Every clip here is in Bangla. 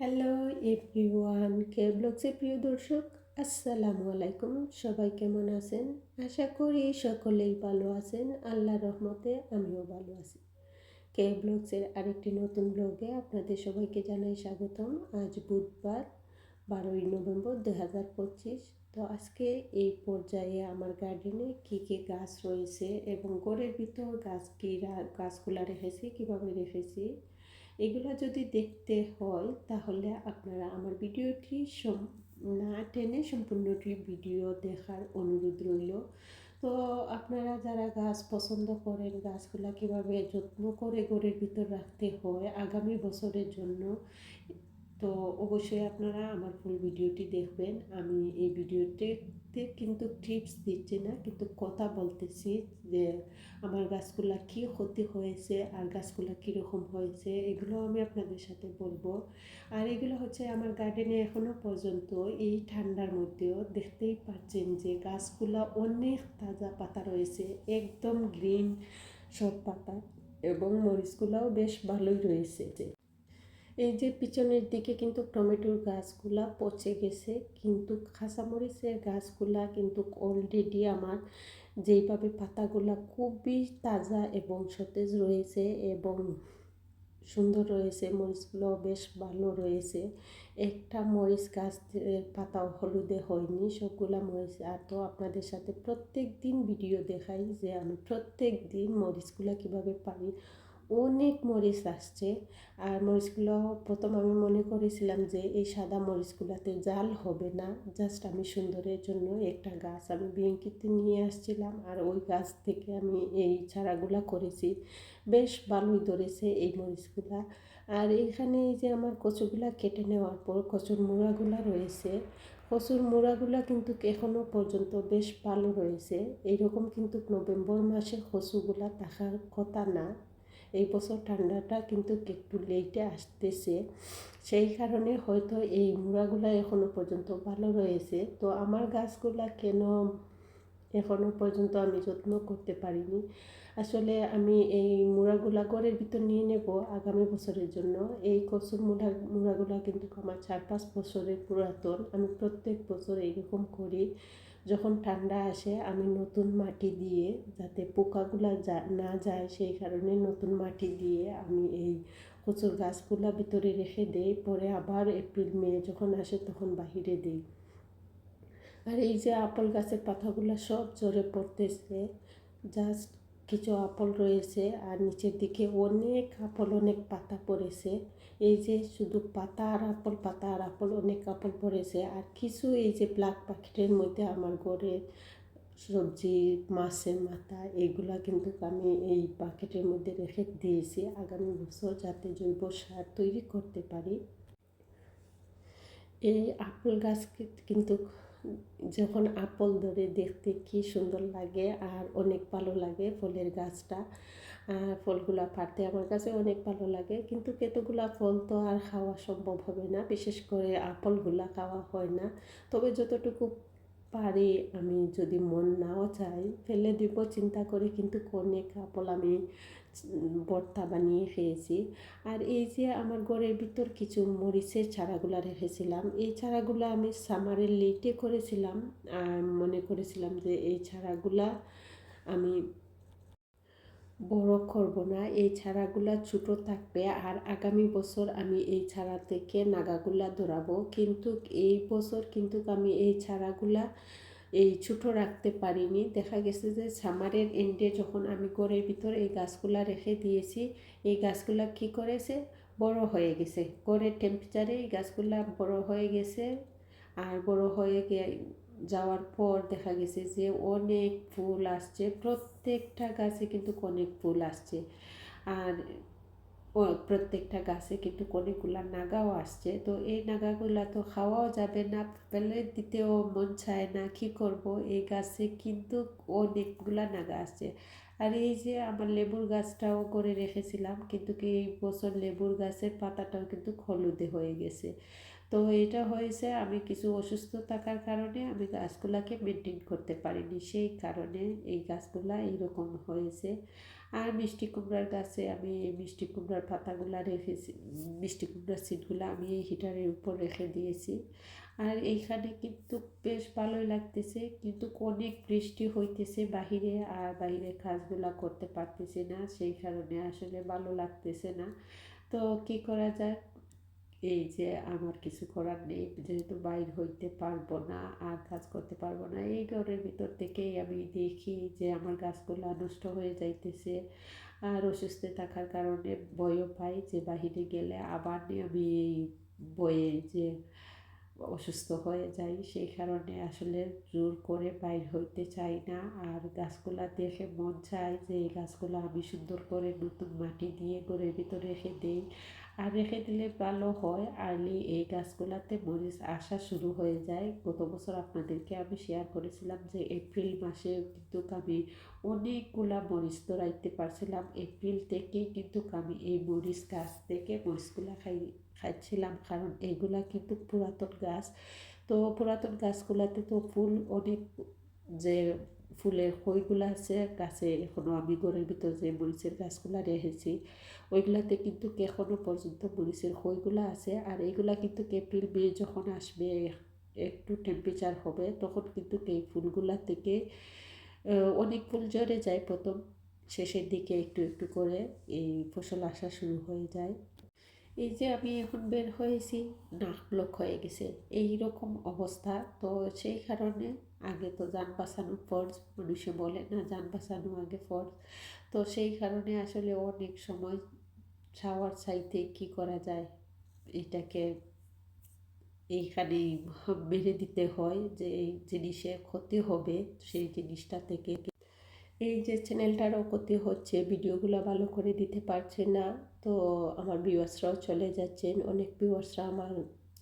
হ্যালো এভরিওয়ান, কে ব্লগসের প্রিয় দর্শক? আসসালামু আলাইকুম। সবাই কেমন আছেন? আশা করি সকলেই ভালো আছেন। আল্লাহ রহমতে আমিও ভালো আছি। কে ব্লগসের আরেকটি নতুন ব্লগে আপনাদের সবাইকে জানাই স্বাগতম। আজ বুধবার, বারোই নভেম্বর দু হাজার পঁচিশ। তো আজকে এই পর্যায়ে আমার গার্ডেনে কী কী গাছ রয়েছে এবং গড়ের ভিতর গাছ কী গাছগুলা রেখেছি, কীভাবে রেখেছি? এগুলো যদি দেখতে হয়, তাহলে আপনারা আমার ভিডিওটি না টেনে সম্পূর্ণটি ভিডিও দেখার অনুরোধ রইল। তো আপনারা যারা গাছ পছন্দ করেন, গাছগুলা কীভাবে যত্ন করে ঘরের ভিতর রাখতে হয়, আগামী বছরের জন্য তো অবশ্যই আপনারা আমার ফুল ভিডিওটি দেখবেন। আমি এই ভিডিওতে কিন্তু টিপস দিচ্ছি না, কিন্তু কথা বলতেছি যে আমার গাছগুলা কী ক্ষতি হয়েছে, আর গাছগুলা কীরকম হয়েছে, এগুলো আমি আপনাদের সাথে বলব। আর এগুলো হচ্ছে আমার গার্ডেনে এখনও পর্যন্ত এই ঠান্ডার মধ্যেও দেখতেই পাচ্ছেন যে গাছগুলা অনেক তাজা পাতা রয়েছে, একদম গ্রিন সব পাতা, এবং মরিচগুলাও বেশ ভালোই রয়েছে। এই যে পিছনের দিকে কিন্তু টমেটোর গাছগুলা পচে গেছে, কিন্তু খাসামরিচের গাছগুলা কিন্তু অলরেডি আমার যেইভাবে পাতাগুলা খুবই তাজা এবং সতেজ রয়েছে এবং সুন্দর রয়েছে, মরিচগুলো বেশ ভালো রয়েছে। একটা মরিচ গাছ পাতাও হলুদে হয়নি, সবগুলা মরিচ। আর তো আপনাদের সাথে প্রত্যেক দিন ভিডিও দেখাই যে আমি প্রত্যেক দিন মরিচগুলা কীভাবে পারি। অনেক মরিচ আসছে। আর মরিচগুলো প্রথম আমি মনে করেছিলাম যে এই সাদা মরিচগুলোতে জাল হবে না। জাস্ট আমি সুন্দরের জন্য একটা গাছ আমি বিঙ্কিতে নিয়ে আসছিলাম। আর ওই গাছ থেকে আমি এই চারাগুলা করেছি। বেশ ভালোই ধরেছে এই মরিচগুলা। আর এখানে এই যে আমার কচুগুলা কেটে নেওয়ার পর কচুর মোড়াগুলা রয়েছে। কচুর মোড়াগুলা কিন্তু এখনও পর্যন্ত বেশ ভালো রয়েছে। এইরকম কিন্তু নভেম্বর মাসে কচুগুলা থাকার কথা না। এই বছর ঠান্ডাটা কিন্তু একটু লেটে আসতেছে। সেই কারণে হয়তো এই মুড়াগুলা এখনও পর্যন্ত ভালো রয়েছে। তো আমার গাছগুলা কেন এখনও পর্যন্ত আমি যত্ন করতে পারিনি? আসলে আমি এই মুড়াগুলা ঘরের ভিতর নিয়ে নেব আগামী বছরের জন্য। এই কচুর মুড়া মুড়াগুলা কিন্তু আমার চার পাঁচ বছরের পুরাতন। আমি প্রত্যেক বছর এইরকম করি। যখন ঠান্ডা আসে, আমি নতুন মাটি দিয়ে যাতে পোকাগুলা যা, না যায়, সেই কারণে নতুন মাটি দিয়ে আমি এই কচুর গাছগুলা ভিতরে রেখে দেই। পরে আবার এপ্রিল, মে যখন আসে তখন বাহিরে দিই। আর এই যে আপেল গাছের পাতাগুলো সব জ্বরে পড়তেছে, জাস্ট কিছু আপল রয়েছে আর নিচের দিকে অনেক আপল, অনেক পাতা পড়েছে। এই যে শুধু পাতা আর আপল, পাতা আর আপল, অনেক আপল পড়েছে। আর কিছু এই যে ব্ল্যাক পাখিটের মধ্যে আমার ঘরের সবজি, মাছের মাথা এইগুলা কিন্তু আমি এই পাকেটের মধ্যে রেখে দিয়েছি। আগামী বছর যাতে জৈব সার তৈরি করতে পারি। এই আপেল গাছ কিন্তু যখন আপল ধরে দেখতে কি সুন্দর লাগে আর অনেক ভালো লাগে ফলের গাছটা ফলগুলা পাড়তে আমার কাছে অনেক ভালো লাগে। কিন্তু কেতগুলা ফল তো আর খাওয়া সম্ভব হবে না, বিশেষ করে আপলগুলা খাওয়া হয় না। তবে যতটুকু পারি আমি যদি মন নাও চাই, ফেলে দিব, চিন্তা করে। কিন্তু অনেক আপল আমি ভর্তা বানিয়ে খেয়েছি আর এই যে আমার ঘরের ভিতর কিছু মরিচের চারাগুলা রেখেছিলাম, এই চারাগুলো আমি সামারের লেটে করেছিলাম। আর মনে করেছিলাম যে এই চারাগুলা আমি বড় করব না, এই ছাড়াগুলা ছোটো থাকবে আর আগামী বছর আমি এই ছাড়া থেকে নাগাগুলা ধরাবো। কিন্তু এই বছর কিন্তু আমি এই ছাড়াগুলা এই ছোটো রাখতে পারিনি। দেখা গেছে যে সামারের এন্ডে যখন আমি ঘরের ভিতর এই গাছগুলা রেখে দিয়েছি, এই গাছগুলা কি করেছে? বড় হয়ে গেছে। ঘরের টেম্পারেচারে এই গাছগুলা বড় হয়ে গেছে। আর বড় হয়ে যাওয়ার পর দেখা গেছে যে অনেক ফুল আসছে। প্রত্যেকটা গাছে কিন্তু অনেক ফুল আসছে। আর প্রত্যেকটা গাছে কিন্তু অনেকগুলা নাগাও আসছে। তো এই নাগাগুলা তো খাওয়াও যাবে না, ফেলে দিতেও মন চায় না, কী করব? এই গাছে কিন্তু অনেকগুলা নাগা আসছে। আর এই যে আমার লেবুর গাছটাও করে রেখেছিলাম, কিন্তু কি এই বছর লেবুর গাছের পাতাটাও কিন্তু হলুদে হয়ে গেছে। তো এটা হয়েছে আমি কিছু অসুস্থ থাকার কারণে আমি গাছগুলাকে মেনটেন করতে পারিনি। সেই কারণে এই গাছগুলা এইরকম হয়েছে। আর মিষ্টি কুমড়ার গাছে আমি এই মিষ্টি কুমড়ার পাতাগুলা রেখেছি, মিষ্টি কুমড়ার সিটগুলো আমি এই হিটারের উপর রেখে দিয়েছি। আর এইখানে কিন্তু বেশ ভালোই লাগতেছে, কিন্তু অনেক বৃষ্টি হইতেছে বাহিরে আর বাহিরে কাজগুলা করতে পারতেছি না, সেই কারণে আসলে ভালো লাগতেছে না। তো কি করা যায়? এই যে আমার কিছু করার নেই, যেহেতু বাইর হইতে পারব না, আর কাজ করতে পারব না, এই ঘরের ভিতর থেকেই আমি দেখি যে আমার গাছগুলো নষ্ট হয়ে যাইতেছে। আর অসুস্থ থাকার কারণে ভয়ও পাই যে বাহিরে গেলে আবার আমি এই বয়ে যে অসুস্থ হয়ে যাই, সেই কারণে আসলে জোর করে বাইর হইতে চাই না। আর গাছগুলা দেখে মন চায় যে এই গাছগুলো আমি সুন্দর করে নতুন মাটি দিয়ে ঘরের ভিতরে রেখে দিই। রেখে দিলে ভালো হয়। আর্লি এই গাছগুলাতে মরিচ আসা শুরু হয়ে যায়। গত বছর আপনাদেরকে আমি শেয়ার করেছিলাম যে এপ্রিল মাসে কিন্তু আমি অনেকগুলা মরিচ ধরাইতে পারছিলাম। এপ্রিল থেকে কিন্তু আমি এই মরিচ গাছ থেকে মরিচগুলা খাই খাচ্ছিলাম কারণ এগুলা কিন্তু পুরাতন গাছ। তো পুরাতন গাছগুলাতে তো ফুল অনেক যে ফুলের খইগুলো আছে, গাছে এখনও আমি ঘরের ভিতর যে মরিচের গাছগুলা রেখেছি, ওইগুলাতে কিন্তু এখনও পর্যন্ত মরিচের খইগুলো আছে। আর এইগুলা কিন্তু এপ্রিল, মে যখন আসবে, একটু টেম্পারেচার হবে, তখন কিন্তু এই ফুলগুলা থেকে অনেক ফুল ঝরে যায় প্রথম শেষের দিকে একটু একটু করে, এই ফসল আসা শুরু হয়ে যায়। এই যে আমি এখন বের হয়েছি, নাক ব্লক হয়ে গেছে এই রকম অবস্থা। তো সেই কারণে আগে তো যান বাঁচানো ফর্জ মানুষে বলে না যান বাঁচানো আগে ফর্জ তো সেই কারণে আসলে অনেক সময় শাওয়ার চাইতে কি করা যায়, এটাকে এইখানেই মেরে দিতে হয় যে এই জিনিসে ক্ষতি হবে, সেই জিনিসটা থেকে। এই যে চ্যানেলটারও ক্ষতি হচ্ছে, ভিডিওগুলো ভালো করে দিতে পারছে না, তো আমার ভিউয়ার্সরাও চলে যাচ্ছেন। অনেক ভিউয়ার্সরা আমার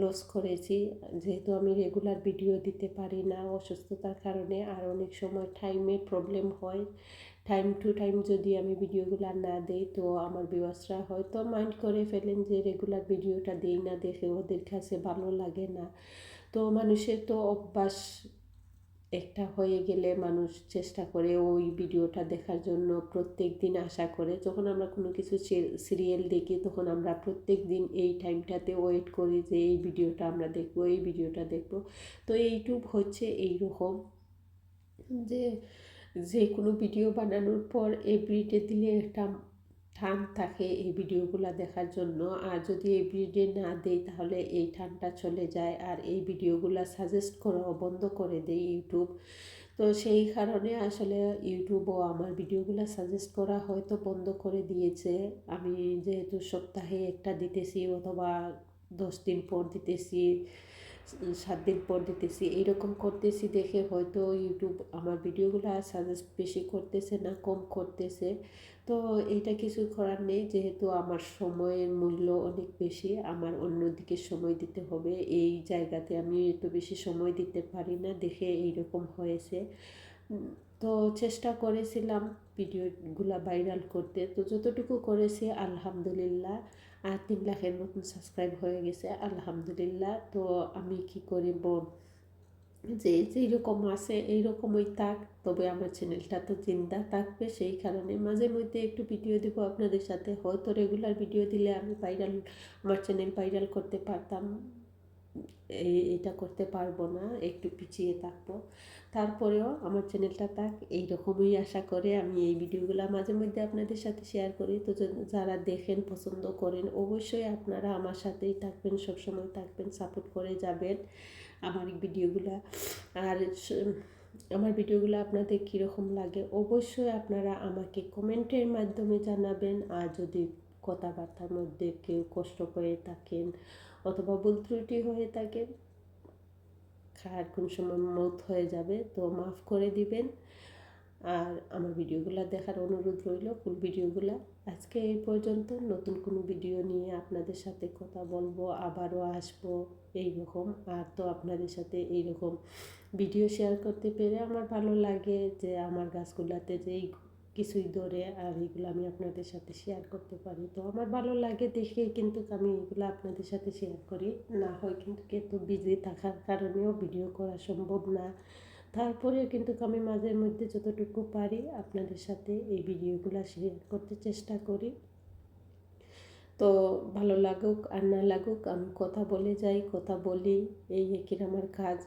লস করেছি। যেহেতু আমি রেগুলার ভিডিও দিতে পারি না অসুস্থতার কারণে, আর অনেক সময় টাইমের প্রবলেম হয়। টাইম টু টাইম যদি আমি ভিডিওগুলো না দিই, তো আমার বিবাসরা হয়তো মাইন্ড করে ফেলেন যে রেগুলার ভিডিওটা দিই না, দেখে ওদের কাছে ভালো লাগে না। তো মানুষের তো অভ্যাস একটা হয়ে গেলে মানুষ চেষ্টা করে ওই ভিডিওটা দেখার জন্য প্রত্যেক দিন আশা করে। যখন আমরা কোনো কিছু সিরিয়াল দেখি, তখন আমরা প্রত্যেক দিন এই টাইমটাতে ওয়েট করি যে এই ভিডিওটা আমরা দেখব, এই ভিডিওটা দেখব। তো ইউটিউব হচ্ছে এই রকম যে যে কোনো ভিডিও বানানোর পর এভরিডে দিলে একটা টান থাকে এই ভিডিওগুলো দেখার জন্য। আর যদি এভরিডে না দেই, তাহলে এই ঠানটা চলে যায়। আর এই ভিডিওগুলো সাজেস্ট করাও বন্ধ করে দেয় ইউটিউব তো সেই কারণে আসলে ইউটিউবও আমার ভিডিওগুলো সাজেস্ট করা হয়তো বন্ধ করে দিয়েছে। আমি যেহেতু সপ্তাহে একটা দিতেছি অথবা দশ দিন পর দিতেছি। সাত দিন পর দিতেছি। এইরকম করতেছি দেখে হয়তো ইউটিউব আমার ভিডিওগুলো আর সাজেস্ট বেশি করতেছে না, কম করতেছে। তো এইটা কিছু করার নেই, যেহেতু আমার সময়ের মূল্য অনেক বেশি, আমার অন্যদিকে সময় দিতে হবে। এই জায়গাতে আমি এত বেশি সময় দিতে পারি না, দেখে এইরকম হয়েছে। তো চেষ্টা করেছিলাম ভিডিওগুলা ভাইরাল করতে। তো যতটুকু করেছি, আলহামদুলিল্লাহ। আর তিন লাখের মতন সাবস্ক্রাইব হয়ে গেছে, আলহামদুলিল্লাহ। তো আমি কি করিব? যে যেরকম আছে, এইরকমই থাক। তবে আমার চ্যানেলটা তো চিন্তা থাকবে, সেই কারণে মাঝে মধ্যে একটু ভিডিও দেবো আপনাদের সাথে। হয়তো রেগুলার ভিডিও দিলে আমি ভাইরাল আমার চ্যানেল ভাইরাল করতে পারতাম। এটা করতে পারব না, একটু পিছিয়ে থাকব। তারপরেও আমার চ্যানেলটা থাক, এইরকমই আশা করে আমি এই ভিডিওগুলো মাঝে মধ্যে আপনাদের সাথে শেয়ার করি। তো যারা দেখেন, পছন্দ করেন, অবশ্যই আপনারা আমার সাথেই থাকবেন, সবসময় থাকবেন সাপোর্ট করে যাবেন আমার ভিডিওগুলো। আর আমার ভিডিওগুলো আপনাদের কীরকম লাগে, অবশ্যই আপনারা আমাকে কমেন্টের মাধ্যমে জানাবেন। আর যদি কথাবার্তার মধ্যে কেউ কষ্ট করে থাকেন অথবা ভুল ত্রুটি হয়ে থাকে, খার কোন সময় মত হয়ে যাবে, তো মাফ করে দিবেন। আর আমার ভিডিওগুলো দেখার অনুরোধ রইল, ফুল ভিডিওগুলো। আজকে এই পর্যন্ত, নতুন কোনো ভিডিও নিয়ে আপনাদের সাথে কথা বলব, আবারও আসব এইরকম। আর তো আপনাদের সাথে এইরকম ভিডিও শেয়ার করতে পেরে আমার ভালো লাগে যে, আমার গাছগুলাতে যেই কিছুই ধরে আর এগুলো আমি আপনাদের সাথে শেয়ার করতে পারি। তো আমার ভালো লাগে দেখে কিন্তু আমি এগুলো আপনাদের সাথে শেয়ার করি। না হয় কিন্তু কিন্তু বিজি থাকার কারণেও ভিডিও করা সম্ভব না। তারপরে কিন্তু আমি মাঝে মধ্যে যতটুকু পারি আপনাদের সাথে এই ভিডিওগুলো শেয়ার করতে চেষ্টা করি। তো ভালো লাগুক আর না লাগুক, আমি কথা বলে যাই, কথা বলি, এই একই আমার কাজ।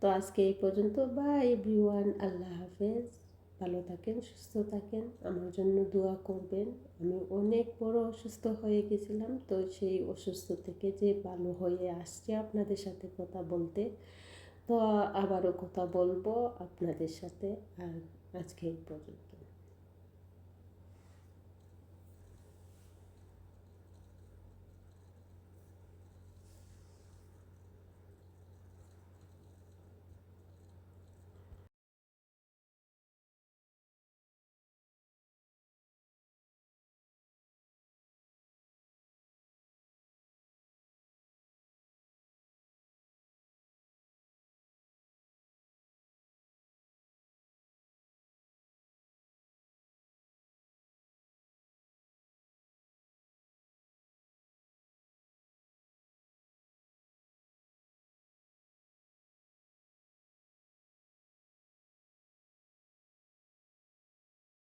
তো আজকে এই পর্যন্ত বাই এভরিওয়ান আল্লাহ হাফেজ। ভালো থাকেন, সুস্থ থাকেন, আমার জন্য দোয়া করবেন। আমি অনেক বড় অসুস্থ হয়ে গেছিলাম, তো সেই অসুস্থ থেকে যে ভালো হয়ে আসছে আপনাদের সাথে কথা বলতে, তো আবারও কথা বলব আপনাদের সাথে আর আজকে এই পর্যন্ত।